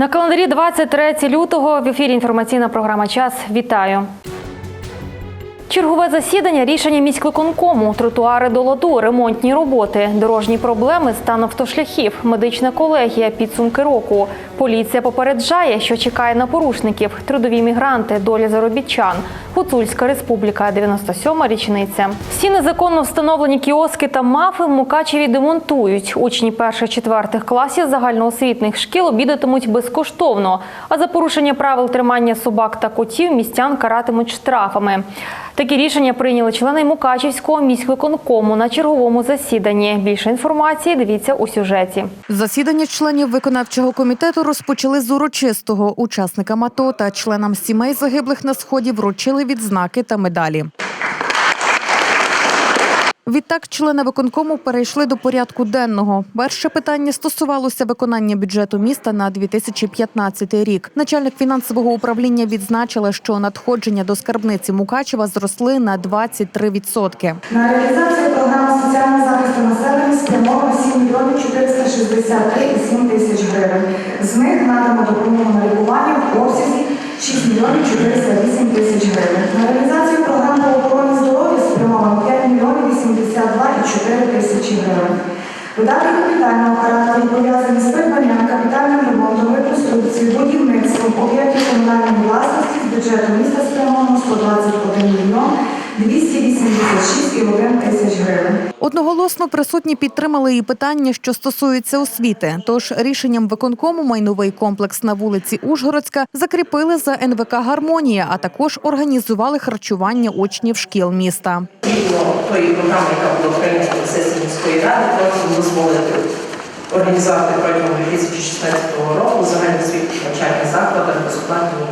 На календарі 23 лютого в ефірі інформаційна програма Час. Вітаю. Чергове засідання рішення міськвиконкому, тротуари до ладу, ремонтні роботи, дорожні проблеми, стан автошляхів, медична колегія, підсумки року. Поліція попереджає, що чекає на порушників, трудові мігранти, доля заробітчан. Гуцульська республіка, 97-ма річниця. Всі незаконно встановлені кіоски та мафи в Мукачеві демонтують. Учні перших-четвертих класів загальноосвітних шкіл обідатимуть безкоштовно. А за порушення правил тримання собак та котів містян каратимуть штрафами. Такі рішення прийняли члени Мукачівського міськвиконкому на черговому засіданні. Більше інформації дивіться у сюжеті. Засідання членів виконавчого комітету розпочали з урочистого. Учасникам АТО та членам сімей загиблих на сході вручили відзнаки та медалі. Відтак, члени виконкому перейшли до порядку денного. Перше питання стосувалося виконання бюджету міста на 2015 рік. Начальник фінансового управління відзначила, що надходження до скарбниці Мукачева зросли на 23%. На реалізацію програми соціального захисту населення спрямовано 7 мільйонів 463,7 тисяч гривень. З них надано допомогу на лікування в обсязі 6 мільйонів 408 тисяч гривень. На реалізацію програми здоров'я спрямовано 5 мільйонів 82,4 тисячі гривень. Видатки капітального характеру пов'язані з придбанням капітальним ремонтом, реконструкцією, будівництвом об'єктів комунальної власності з бюджету міста спрямовано 121 мільйон 286,1 тисяч гривень. Одноголосно присутні підтримали і питання, що стосуються освіти. Тож рішенням виконкому майновий комплекс на вулиці Ужгородська закріпили за НВК Гармонія, а також організували харчування учнів шкіл міста. Згідно тої програми, яка була прийнята на організувати протягом 2016 року загальноосвітніх навчальних закладах безоплатні обіди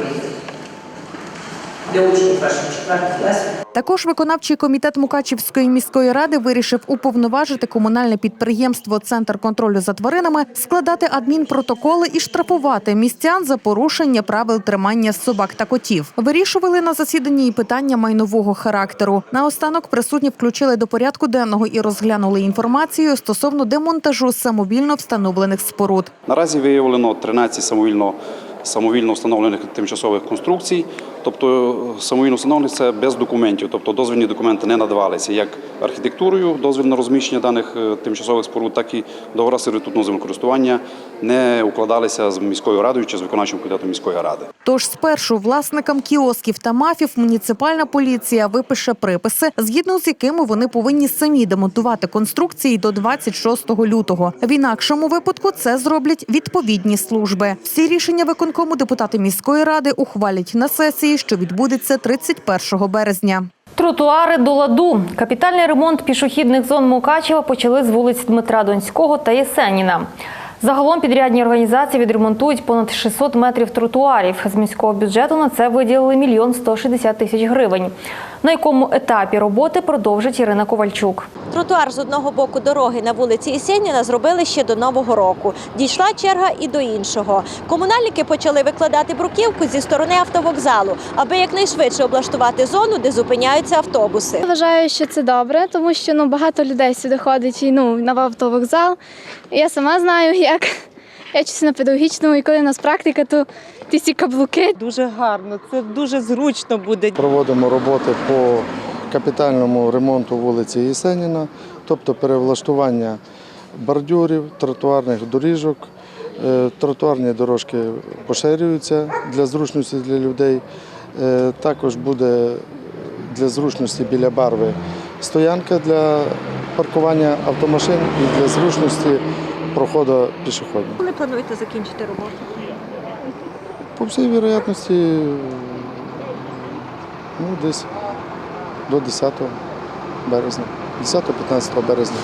для учнів перших четвертих класів. Також виконавчий комітет Мукачівської міської ради вирішив уповноважити комунальне підприємство Центр контролю за тваринами складати адмінпротоколи і штрафувати містян за порушення правил тримання собак та котів. Вирішували на засіданні і питання майнового характеру. Наостанок присутні включили до порядку денного і розглянули інформацію стосовно демонтажу самовільно встановлених споруд. Наразі виявлено 13 самовільно, самовільно встановлених тимчасових конструкцій. Тобто е, самовільно встановлених це без документів, тобто дозвільні документи не надавалися як архітектурою, дозвіл на розміщення даних е, тимчасових споруд, так і договори сервітутного землекористування не укладалися з міською радою чи з виконавчим комітетом міської ради. Тож спершу власникам кіосків та мафів муніципальна поліція випише приписи, згідно з якими вони повинні самі демонтувати конструкції до 26 лютого. В інакшому випадку це зроблять відповідні служби. Всі рішення виконкому депутати міської ради ухвалять на сесії, що відбудеться 31 березня. Тротуари до ладу. Капітальний ремонт пішохідних зон Мукачева почали з вулиць Дмитра Донського та Єсеніна. Загалом підрядні організації відремонтують понад 600 метрів тротуарів. З міського бюджету на це виділили мільйон 160 тисяч гривень. На якому етапі роботи продовжить Ірина Ковальчук. Тротуар з одного боку дороги на вулиці Ісеніна зробили ще до Нового року. Дійшла черга і до іншого. Комунальники почали викладати бруківку зі сторони автовокзалу, аби якнайшвидше облаштувати зону, де зупиняються автобуси. Я вважаю, що це добре, тому що ну багато людей сюди ходить і ну на автовокзал. Я сама знаю, як я вчуся на педагогічному, і коли у нас практика, то ті всі каблуки. Дуже гарно, це дуже зручно буде. Проводимо роботи по капітальному ремонту вулиці Єсеніна, тобто перевлаштування бордюрів, тротуарних доріжок. Е, Тротуарні дорожки поширюються для зручності для людей. Е, Також буде для зручності біля барви стоянка для паркування автомашин і для зручності проходу пішоходів. Коли плануєте закінчити роботу? По всій вірогідності, ну, десь до 10 березня, 10-15 березня.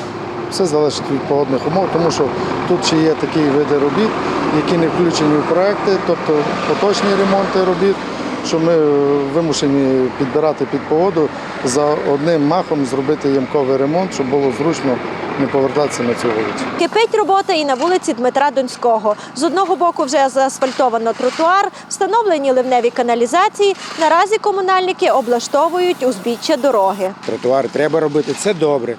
Все залежить від погодних умов, тому що тут ще є такі види робіт, які не включені в проекти, тобто поточні ремонти робіт, що ми вимушені підбирати під погоду за одним махом зробити ямковий ремонт, щоб було зручно не повертатися на цю вулицю. Кипить робота і на вулиці Дмитра Донського. З одного боку вже заасфальтовано тротуар, встановлені ливневі каналізації. Наразі комунальники облаштовують узбіччя дороги. Тротуари треба робити, це добре,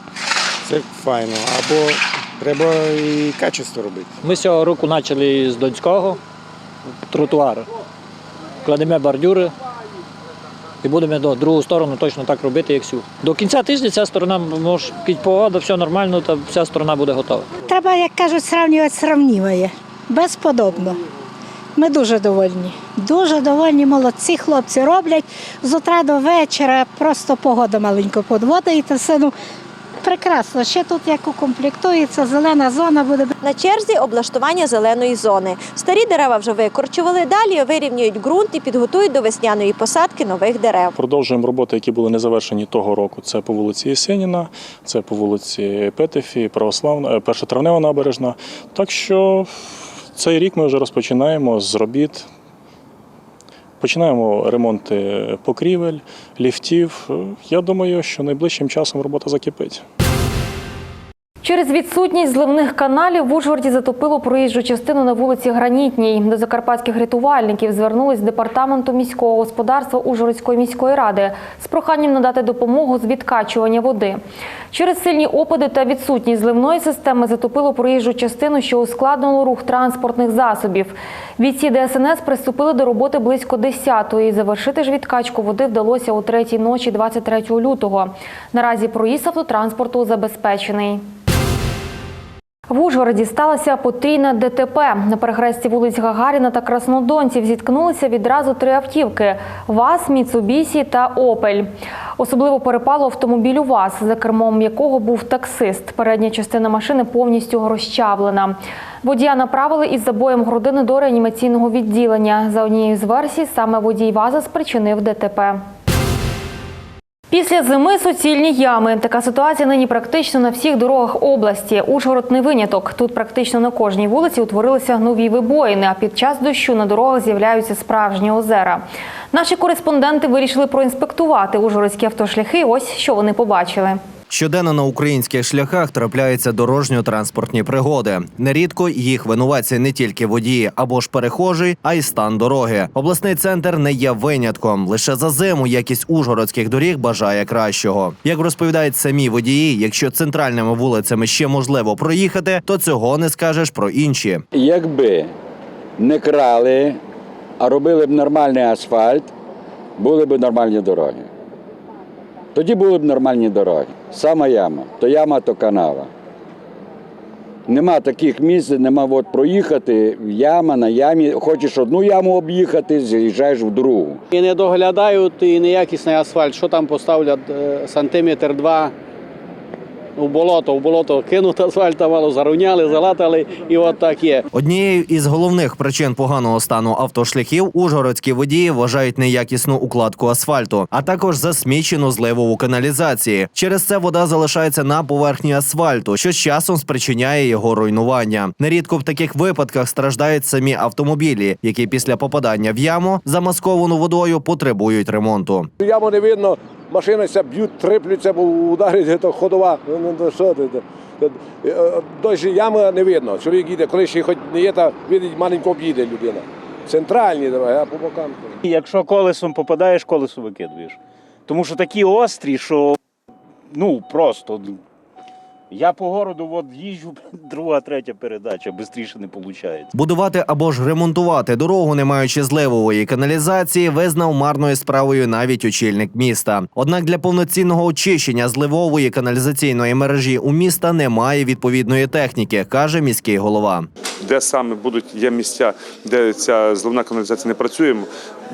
це файно. Або треба і качество робити. Ми цього року почали з Донського, тротуар. Кладемо бордюри і будемо до другу сторону точно так робити, як всю. До кінця тижня ця сторона може погода, все нормально, та вся сторона буде готова. Треба, як кажуть, сравнювати сравніває. Безподобно. Ми дуже довольні. Дуже довольні, молодці хлопці роблять з утра до вечора. Просто погода маленько подводить, і все ну, прекрасно. Ще тут як укомплектується, зелена зона буде. На черзі облаштування зеленої зони. Старі дерева вже викорчували, далі вирівнюють ґрунт і підготують до весняної посадки нових дерев. Продовжуємо роботи, які були не завершені того року. Це по вулиці Єсеніна, це по вулиці Петефі, Православна, е, Першотравнева набережна. Так що цей рік ми вже розпочинаємо з робіт. Починаємо ремонти покрівель, ліфтів. Я думаю, що найближчим часом робота закипить. Через відсутність зливних каналів в Ужгороді затопило проїжджу частину на вулиці Гранітній. До закарпатських рятувальників звернулись з департаменту міського господарства Ужгородської міської ради з проханням надати допомогу з відкачування води. Через сильні опади та відсутність зливної системи затопило проїжджу частину, що ускладнило рух транспортних засобів. Бійці ДСНС приступили до роботи близько 10-ї. Завершити ж відкачку води вдалося о третій ночі 23 лютого. Наразі проїзд автотранспорту забезпечений. В Ужгороді сталося потрійне ДТП. На перехресті вулиць Гагаріна та Краснодонців зіткнулися відразу три автівки – ВАЗ, Міцубісі та Опель. Особливо перепало автомобілю ВАЗ, за кермом якого був таксист. Передня частина машини повністю розчавлена. Водія направили із забоєм грудини до реанімаційного відділення. За однією з версій, саме водій ВАЗа спричинив ДТП. Після зими суцільні ями. Така ситуація нині практично на всіх дорогах області. Ужгород не виняток. Тут практично на кожній вулиці утворилися нові вибоїни, а під час дощу на дорогах з'являються справжні озера. Наші кореспонденти вирішили проінспектувати ужгородські автошляхи. Ось що вони побачили. Щоденно на українських шляхах трапляються дорожньо-транспортні пригоди. Нерідко їх винуватці не тільки водії або ж перехожі, а й стан дороги. Обласний центр не є винятком. Лише за зиму якість ужгородських доріг бажає кращого. Як розповідають самі водії, якщо центральними вулицями ще можливо проїхати, то цього не скажеш про інші. Якби не крали, а робили б нормальний асфальт, були б нормальні дороги. Тоді були б нормальні дороги. Сама яма, то яма, то канава. Нема таких місць, нема от проїхати, яма на ямі. Хочеш одну яму об'їхати, з'їжджаєш в другу. І не доглядають, і неякісний асфальт. Що там поставлять е, сантиметр два у болото, в болото кинуть асфальт, мало зарівняли, залатали, і от так є. Однією із головних причин поганого стану автошляхів ужгородські водії вважають неякісну укладку асфальту, а також засмічену зливову каналізації. Через це вода залишається на поверхні асфальту, що з часом спричиняє його руйнування. Нерідко в таких випадках страждають самі автомобілі, які після попадання в яму, замасковану водою, потребують ремонту. Яму не видно, машини ся б'ють, триплються, бо ударить то ходова. Ну, ну, то що ти? е, Дощ ями не видно. Чоловік їде, коли ще хоч не є, то видить, маленько об'їде людина. Центральні дороги, а по бокам. І Якщо колесом попадаєш, колесо викидуєш. Тому що такі острі, що ну просто. Я по городу от їжджу, друга, третя передача, швидше не виходить. Будувати або ж ремонтувати дорогу, не маючи зливової каналізації, визнав марною справою навіть очільник міста. Однак для повноцінного очищення зливової каналізаційної мережі у міста немає відповідної техніки, каже міський голова. де саме будуть є місця, де ця зливна каналізація не працює,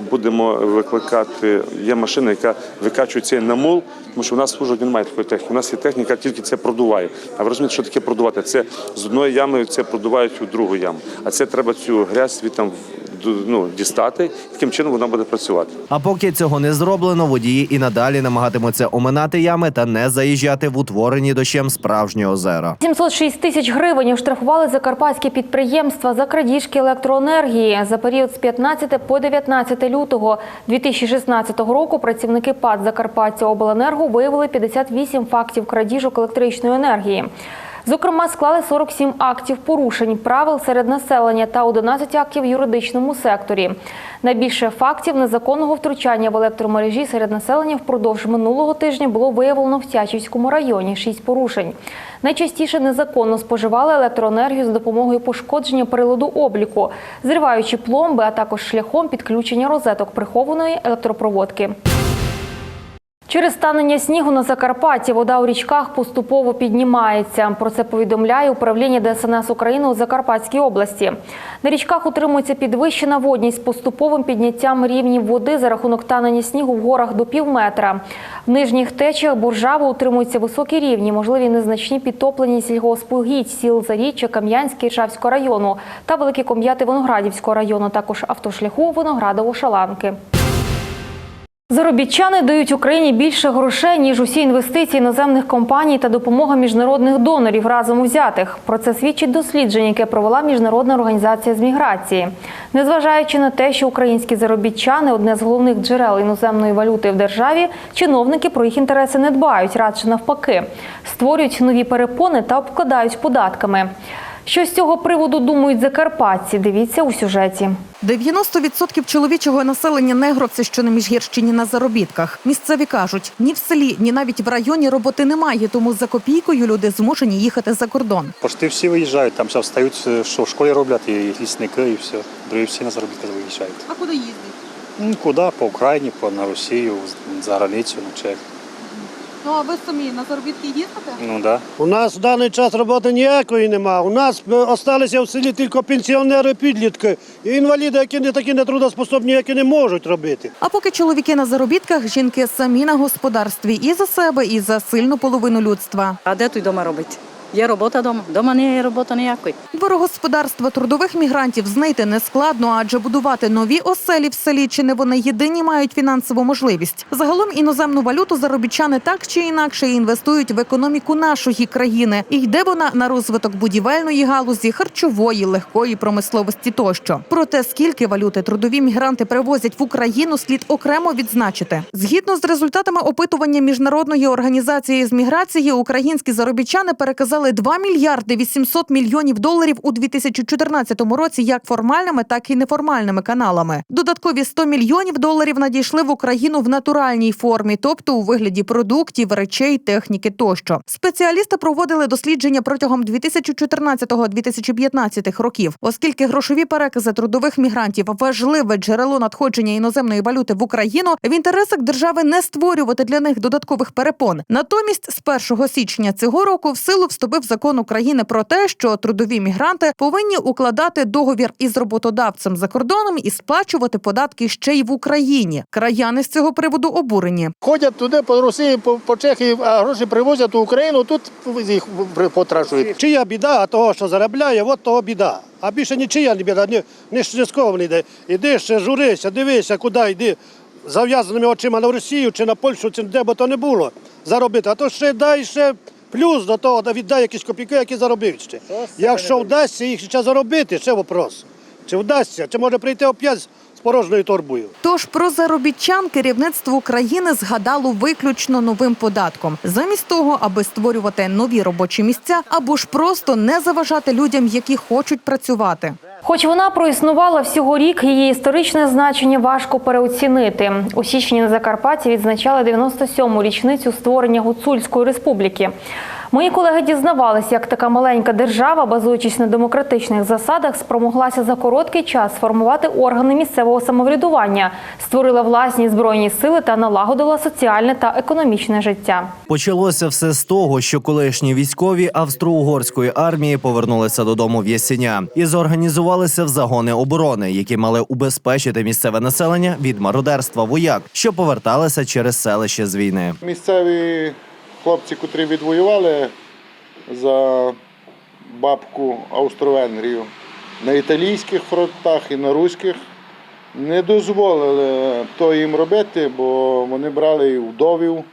будемо викликати. Є машина, яка викачує цей намул, тому що в нас в Ужгороді немає такої техніки. У нас є техніка, тільки це продуває. А ви розумієте, що таке продувати? Це з одної ями це продувають у другу яму. А це треба цю грязь звідти ну, дістати, яким чином вона буде працювати. А поки цього не зроблено, водії і надалі намагатимуться оминати ями та не заїжджати в утворені дощем справжні озера. 706 тисяч гривень оштрафували закарпатські підприємства за крадіжки електроенергії. За період з 15 по 19 лютого 2016 року працівники ПАД Закарпаття Обленерго виявили 58 фактів крадіжок електричної енергії. Зокрема, склали 47 актів порушень правил серед населення та 11 актів в юридичному секторі. Найбільше фактів незаконного втручання в електромережі серед населення впродовж минулого тижня було виявлено в Тячівському районі 6 порушень. Найчастіше незаконно споживали електроенергію за допомогою пошкодження приладу обліку, зриваючи пломби, а також шляхом підключення розеток прихованої електропроводки. Через станення снігу на Закарпатті вода у річках поступово піднімається. Про це повідомляє управління ДСНС України у Закарпатській області. На річках утримується підвищена водність поступовим підняттям рівнів води за рахунок танення снігу в горах до пів метра. В нижніх течіях Буржави утримуються високі рівні, можливі незначні підтоплені сільгоспугідь сіл Заріччя, Кам'янське, Іршавського району та Великі Ком'яти Виноградівського району, також автошляху Виноградово-Шаланки. Заробітчани дають Україні більше грошей, ніж усі інвестиції іноземних компаній та допомога міжнародних донорів разом узятих. Про це свідчить дослідження, яке провела міжнародна організація з міграції. Незважаючи на те, що українські заробітчани одне з головних джерел іноземної валюти в державі, чиновники про їх інтереси не дбають, радше навпаки, створюють нові перепони та обкладають податками. Що з цього приводу думають закарпатці? Дивіться у сюжеті. 90% чоловічого населення Негровці, що на Міжгірщині на заробітках. Місцеві кажуть, ні в селі, ні навіть в районі роботи немає, тому за копійкою люди змушені їхати за кордон. Пошти всі виїжджають, там все встають, що в школі роблять, і лісники, і все. Другі всі на заробітки виїжджають. А куди їздять? Ну, куди? По Україні, по на Росію, за границю, на Чех. Ну а ви самі на заробітки їздите? Ну да. У нас в даний час роботи ніякої нема. У нас залишилися в селі тільки пенсіонери, підлітки і інваліди, які не такі нетрудоспособні, які не можуть робити. А поки чоловіки на заробітках, жінки самі на господарстві і за себе, і за сильну половину людства. А де той дома робити? Є робота вдома. Дома не є роботи ніякої. Дворогосподарства трудових мігрантів знайти не складно, адже будувати нові оселі в селі чи не вони єдині мають фінансову можливість. Загалом іноземну валюту заробітчани так чи інакше інвестують в економіку нашої країни. І йде вона на розвиток будівельної галузі, харчової, легкої промисловості тощо. Проте скільки валюти трудові мігранти привозять в Україну, слід окремо відзначити. Згідно з результатами опитування міжнародної організації з міграції, українські заробітчани переказали 2 мільярди 800 мільйонів доларів у 2014 році як формальними, так і неформальними каналами. Додаткові 100 мільйонів доларів надійшли в Україну в натуральній формі, тобто у вигляді продуктів, речей, техніки тощо. Спеціалісти проводили дослідження протягом 2014-2015 років, оскільки грошові перекази трудових мігрантів важливе джерело надходження іноземної валюти в Україну. В інтересах держави не створювати для них додаткових перепон. Натомість, з 1 січня цього року в силу вступив закон України про те, що трудові мігранти повинні укладати договір із роботодавцем за кордоном і сплачувати податки ще й в Україні. Краяни з цього приводу обурені. Ходять туди по Росії, по, по Чехії, а гроші привозять в Україну, тут їх потрашують. Чия біда, а того, що заробляє, от того біда. А більше нічия не біда, ні, ні не йде. Іди ще журися, дивися, куди йди. Зав'язаними очима на Росію чи на Польщу, чи де би то не було заробити. А то ще дай ще плюс до того, да віддай якісь копійки, які заробив ще. Якщо вдасться їх ще заробити, ще вопрос. Чи вдасться, чи може прийти оп'ять з порожньою торбою. Тож про заробітчан керівництво України згадало виключно новим податком, замість того, аби створювати нові робочі місця або ж просто не заважати людям, які хочуть працювати. Хоч вона проіснувала всього рік, її історичне значення важко переоцінити. У січні на Закарпатті відзначали 97-му річницю створення Гуцульської республіки. Мої колеги дізнавалися, як така маленька держава, базуючись на демократичних засадах, спромоглася за короткий час сформувати органи місцевого самоврядування, створила власні збройні сили та налагодила соціальне та економічне життя. Почалося все з того, що колишні військові австро-угорської армії повернулися додому в Ясеня і зорганізувалися в загони оборони, які мали убезпечити місцеве населення від мародерства вояк, що поверталися через селище з війни. Місцеві хлопці, котрі відвоювали за бабку Австро-Венгрію на італійських фронтах і на руських, не дозволили то їм робити, бо вони брали і вдовів, е,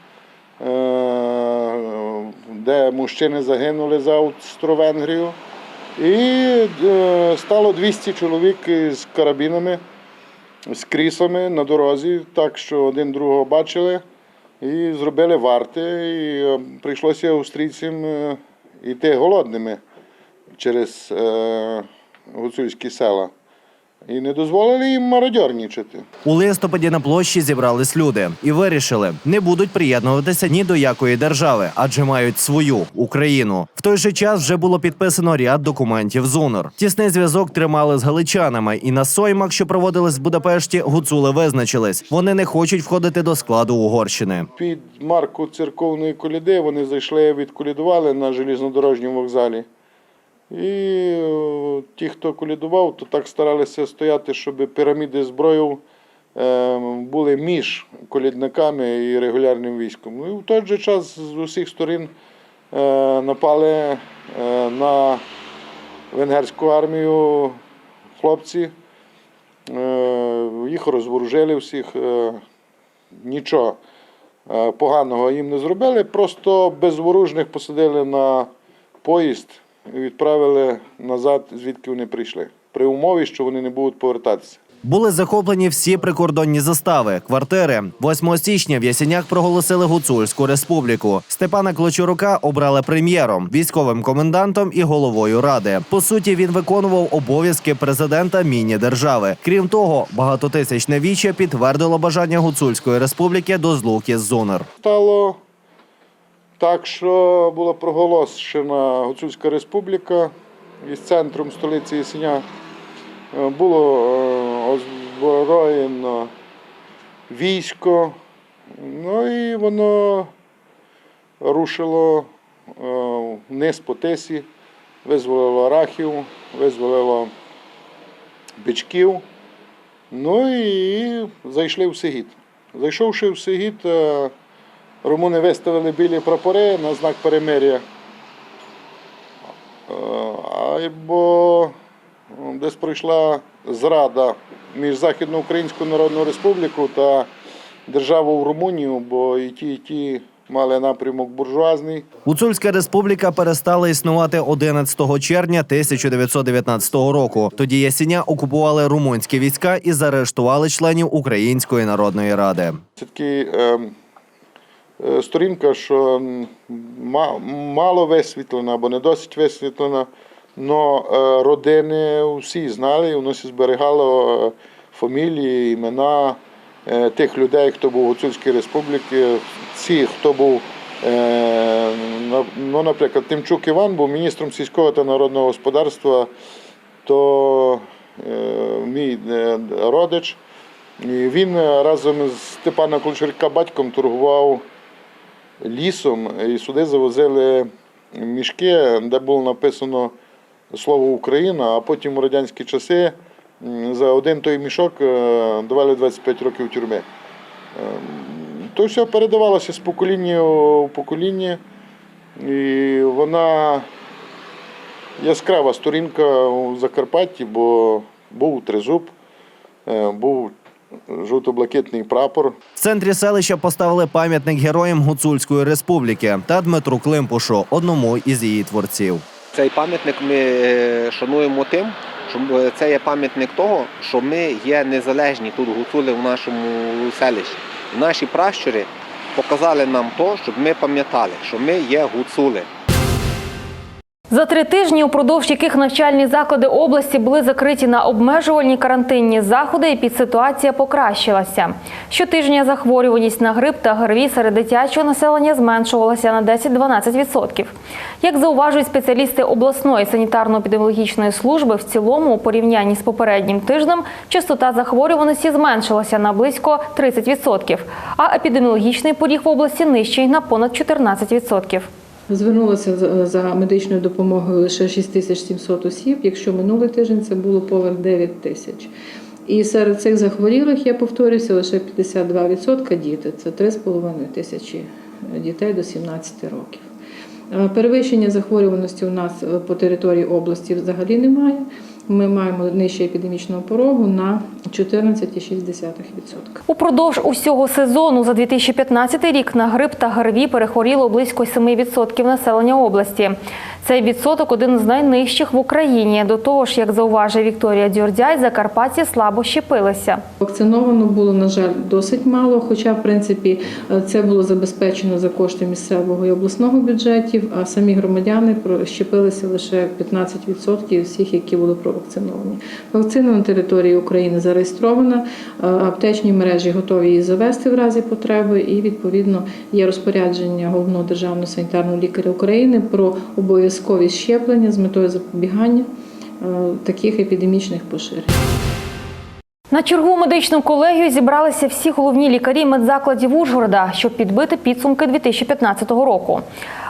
де мужчини загинули за Австро-Венгрію. І е, стало 200 чоловік з карабінами, з кріслами на дорозі, так що один другого бачили і зробили варти. І е, прийшлося австрійцям е, йти голодними через е, гуцульські села. І не дозволили їм мародьорнічати. У листопаді на площі зібрались люди і вирішили, не будуть приєднуватися ні до якої держави, адже мають свою Україну. В той же час вже було підписано ряд документів з УНР. Тісний зв'язок тримали з галичанами, і на соймах, що проводились в Будапешті, гуцули визначились. Вони не хочуть входити до складу Угорщини. Під марку церковної коліди вони зайшли, відколідували на железнодорожньому вокзалі. І е, ті, хто колідував, то так старалися стояти, щоб піраміди зброю е, були між колідниками і регулярним військом. Ну, і в той же час з усіх сторін е, напали на венгерську армію хлопці. Їх розворужили всіх. Нічого поганого їм не зробили, просто безворужних посадили на поїзд відправили назад, звідки вони прийшли. При умові, що вони не будуть повертатися. Були захоплені всі прикордонні застави, квартири. 8 січня в Ясенях проголосили Гуцульську республіку. Степана Клочурука обрали прем'єром, військовим комендантом і головою ради. По суті, він виконував обов'язки президента міні-держави. Крім того, багатотисячне віче підтвердило бажання Гуцульської республіки до злуки з ЗУНР. Стало так, що була проголошена Гуцульська республіка із центром столиці Ясеня. Е, Було е, озброєно військо, ну і воно рушило е, вниз по тисі, визволило рахів, визволило бичків. Ну і зайшли в Сигіт. Зайшовши в Сигіт, румуни виставили білі прапори на знак перемир'я. Е, а бо десь пройшла зрада між Західноукраїнською Народною Республікою та державою Румунію, бо і ті, і ті мали напрямок буржуазний. Гуцульська республіка перестала існувати 11 червня 1919 року. Тоді Ясеня окупували румунські війська і заарештували членів Української народної ради. Це такий е, е, сторінка, що мало висвітлена або не досить висвітлена, але родини всі знали, і воно зберігало е, фамілії, імена е, тих людей, хто був у Гуцульській республіці, всі, хто був. е, Ну, наприклад, Тимчук Іван був міністром сільського та народного господарства, то е, мій е, родич. Він е, разом з Степаном Клочурка батьком торгував лісом, і сюди завозили мішки, де було написано слово Україна, а потім у радянські часи за один той мішок е, давали 25 років тюрми. Ем, То все передавалося з покоління у покоління, і вона яскрава сторінка у Закарпатті, бо був тризуб, е, був жовто-блакитний прапор. В центрі селища поставили пам'ятник героям Гуцульської республіки та Дмитру Климпушу, одному із її творців. Цей пам'ятник ми е, шануємо тим, що е, це є пам'ятник того, що ми є незалежні тут гуцули в нашому селищі. Наші пращури показали нам то, щоб ми пам'ятали, що ми є гуцули. За три тижні, упродовж яких навчальні заклади області були закриті на обмежувальні карантинні заходи, епідситуація покращилася. Щотижня захворюваність на грип та ГРВІ серед дитячого населення зменшувалася на 10-12%. Як зауважують спеціалісти обласної санітарно-епідеміологічної служби, в цілому у порівнянні з попереднім тижнем частота захворюваності зменшилася на близько 30%, а епідеміологічний поріг в області нижчий на понад 14%. Звернулося за- за медичною допомогою лише 6700 осіб, якщо минулий тиждень це було поверх 9 тисяч. І серед цих захворілих, я повторюся, лише 52% діти. Це 3,5 тисячі дітей до 17 років. Е, Перевищення захворюваності у нас е, по території області взагалі немає. Ми маємо нижче епідемічного порогу на 14,6%. Упродовж усього сезону за 2015 рік на грип та ГРВІ перехворіло близько 7% населення області. Цей відсоток один з найнижчих в Україні. До того ж, як зауважує Вікторія Дюрдяй, закарпатці слабо щепилися. Вакциновано було, на жаль, досить мало, хоча, в принципі, це було забезпечено за кошти місцевого і обласного бюджетів, а самі громадяни щепилися лише 15% всіх, які були провакциновані. Вакцина на території України зареєстрована, аптечні мережі готові її завести в разі потреби, і відповідно є розпорядження головного державного санітарного лікаря України про обов'язкові щеплення з метою запобігання е, таких епідемічних поширень. На чергу медичну колегію зібралися всі головні лікарі медзакладів Ужгорода, щоб підбити підсумки 2015 року.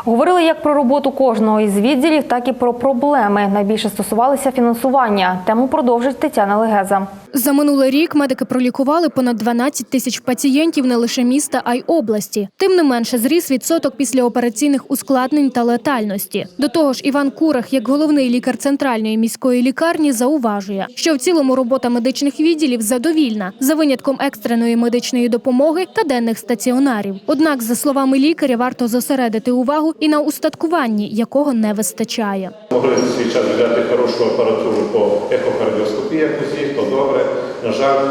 Говорили як про роботу кожного із відділів, так і про проблеми. Найбільше стосувалися фінансування. Тему продовжить Тетяна Легеза. За минулий рік медики пролікували понад 12 тисяч пацієнтів не лише міста, а й області. Тим не менше зріс відсоток післяопераційних ускладнень та летальності. До того ж, Іван Курах, як головний лікар центральної міської лікарні, зауважує, що в цілому робота медичних відділів задовільна за винятком екстреної медичної допомоги та денних стаціонарів. Однак, за словами лікаря, варто зосередити увагу і на устаткуванні, якого не вистачає. Могли за свій час взяти хорошу апаратуру по ехокардіоскопії, як усіх, то добре. На жаль,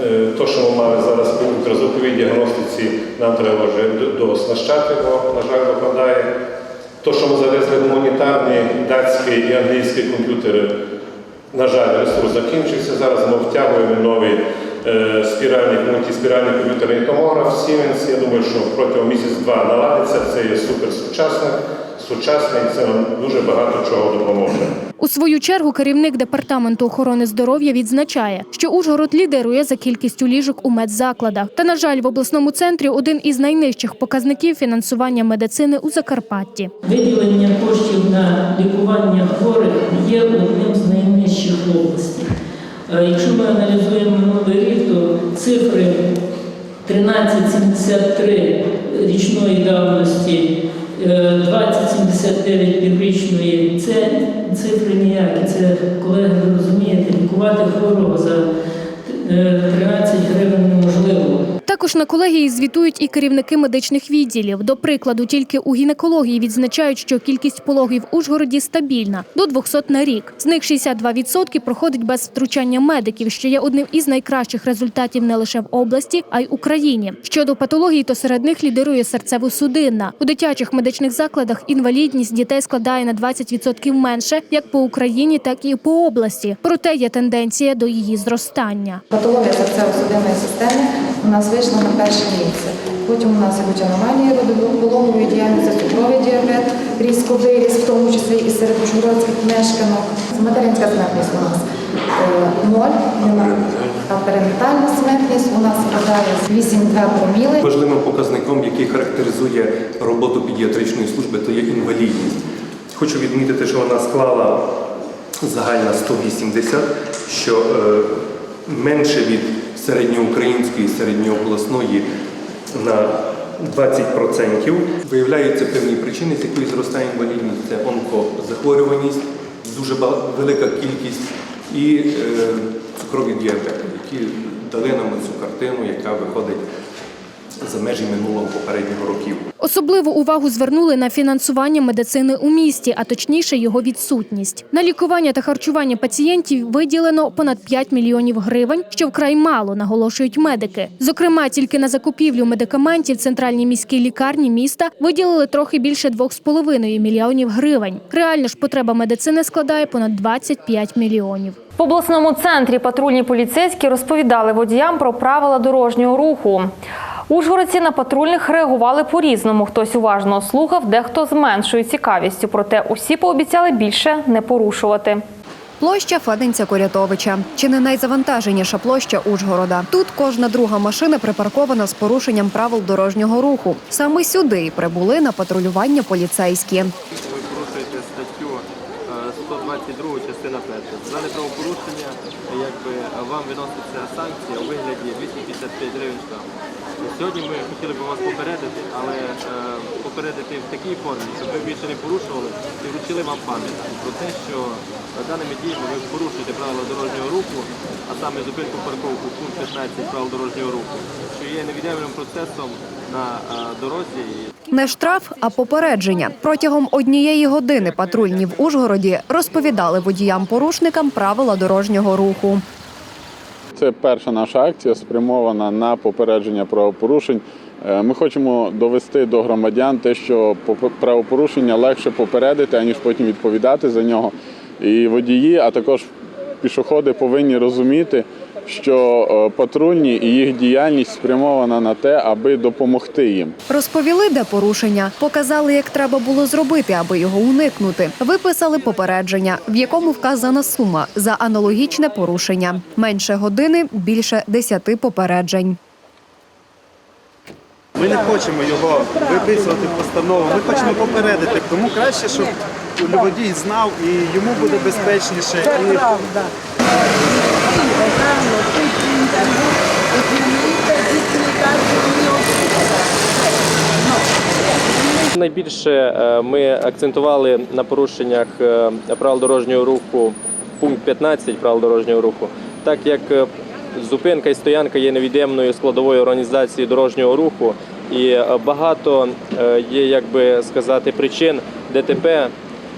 е, то, що ми мали зараз по ультразвуковій діагностиці, нам треба вже до- дооснащати, бо, на жаль, випадає. То, що ми завезли гуманітарні датські і англійські комп'ютери, на жаль, ресурс закінчився. Зараз ми втягуємо новий е, спіральний, мультиспіральний комп'ютерний томограф Siemens. Я думаю, що протягом місяць-два наладиться. Це є супер сучасний, сучасний, це нам дуже багато чого допоможе. У свою чергу керівник департаменту охорони здоров'я відзначає, що Ужгород лідирує за кількістю ліжок у медзакладах. Та на жаль, в обласному центрі один із найнижчих показників фінансування медицини у Закарпатті. Виділення коштів на лікування хворих є одним з найнижчих. Е, Якщо ми аналізуємо минулий рік, то цифри 13,73 річної давності, е, 20,79 піврічної це цифри ніякі. Це, колеги, ви розумієте, лікувати хворого за е, 13 гривень неможливо. Також на колегії звітують і керівники медичних відділів. До прикладу, тільки у гінекології відзначають, що кількість пологів в Ужгороді стабільна до 200 на рік. З них 62% проходить без втручання медиків, що є одним із найкращих результатів не лише в області, а й Україні. Щодо патології, то серед них лідирує серцево-судинна. У дитячих медичних закладах інвалідність дітей складає на 20% менше, як по Україні, так і по області. Проте є тенденція до її зростання. Патологія серцево-судинної системи у нас вийшла на перше місце. Потім у нас ідуть аномалії родової діяльності, цукровий діабет, різко виріс, в тому числі і серед ужгородських мешканок. Материнська смертність у нас е, ноль, а перинатальна смертність у нас складає 8,2 проміли. Важливим показником, який характеризує роботу педіатричної служби, то є інвалідність. Хочу відмітити, що вона склала загальна 180, що е, менше від середньоукраїнської, середньообласної на 20%. Виявляються певні причини, з якої зростає інвалідність. Це онкозахворюваність, дуже велика кількість і е, цукрові діабети, які дали нам цю картину, яка виходить за межі минулого попереднього років. Особливу увагу звернули на фінансування медицини у місті, а точніше його відсутність. На лікування та харчування пацієнтів виділено понад 5 мільйонів гривень, що вкрай мало, наголошують медики. Зокрема, тільки на закупівлю медикаментів центральній міській лікарні міста виділили трохи більше 2,5 мільйонів гривень. Реально ж потреба медицини складає понад 25 мільйонів. В обласному центрі патрульні поліцейські розповідали водіям про правила дорожнього руху. Ужгородці на патрульних реагували по-різному. Хтось уважно слухав, дехто з меншою цікавістю. Проте усі пообіцяли більше не порушувати. Площа Феденця Корятовича чи не найзавантаженіша площа Ужгорода. Тут кожна друга машина припаркована з порушенням правил дорожнього руху. Саме сюди й прибули на патрулювання поліцейські. Ви порушуєте статтю е, 22 частина перша. За дане правопорушення якби, вам виноситься санкція у вигляді 255 гривень штрафу. Сьогодні ми хотіли б вас попередити, але е, попередити в такій формі, щоб ви більше не порушували і вручили вам пам'ятку про те, що даними діями ви порушуєте правила дорожнього руху, а саме зупинку парковку пункт 15 правил дорожнього руху, що є невід'ємним процесом на е, дорозі. Не штраф, а попередження. Протягом однієї години патрульні в Ужгороді розповідали водіям-порушникам правила дорожнього руху. Це перша наша акція спрямована на попередження правопорушень. Е, Ми хочемо довести до громадян те, що правопорушення легше попередити, аніж потім відповідати за нього. І водії, а також пішоходи повинні розуміти, що е, патрульні і їх діяльність спрямована на те, аби допомогти їм. Розповіли, де порушення, показали, як треба було зробити, аби його уникнути. Виписали попередження, в якому вказана сума за аналогічне порушення. Менше години, більше десяти попереджень. Ми не хочемо його виписувати постанову. Ми хочемо попередити. Тому краще, щоб водій знав і йому буде безпечніше. І Найбільше е, ми акцентували на порушеннях е, правил дорожнього руху, пункт 15 правил дорожнього руху, так як е, зупинка і стоянка є невід'ємною складовою організації дорожнього руху, і багато є, як би сказати, причин ДТП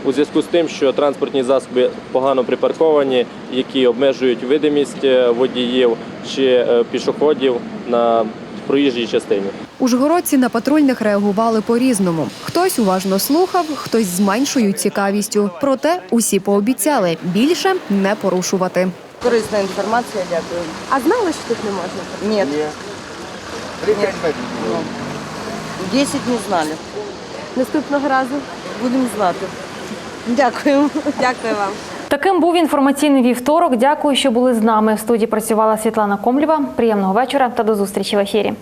у зв'язку з тим, що транспортні засоби погано припарковані, які обмежують видимість е, водіїв чи е, пішоходів на проїжджій частині. Ужгородці на патрульних реагували по-різному. Хтось уважно слухав, хтось з меншою цікавістю. Проте усі пообіцяли більше не порушувати. Корисна інформація, дякую. А знали, що тут не можна? Ні. Ні. 10 не знали. Наступного разу Будемо знати. Дякую. Дякую вам. Таким був інформаційний вівторок. Дякую, що були з нами. В студії працювала Світлана Комлєва. Приємного вечора та до зустрічі в ефірі.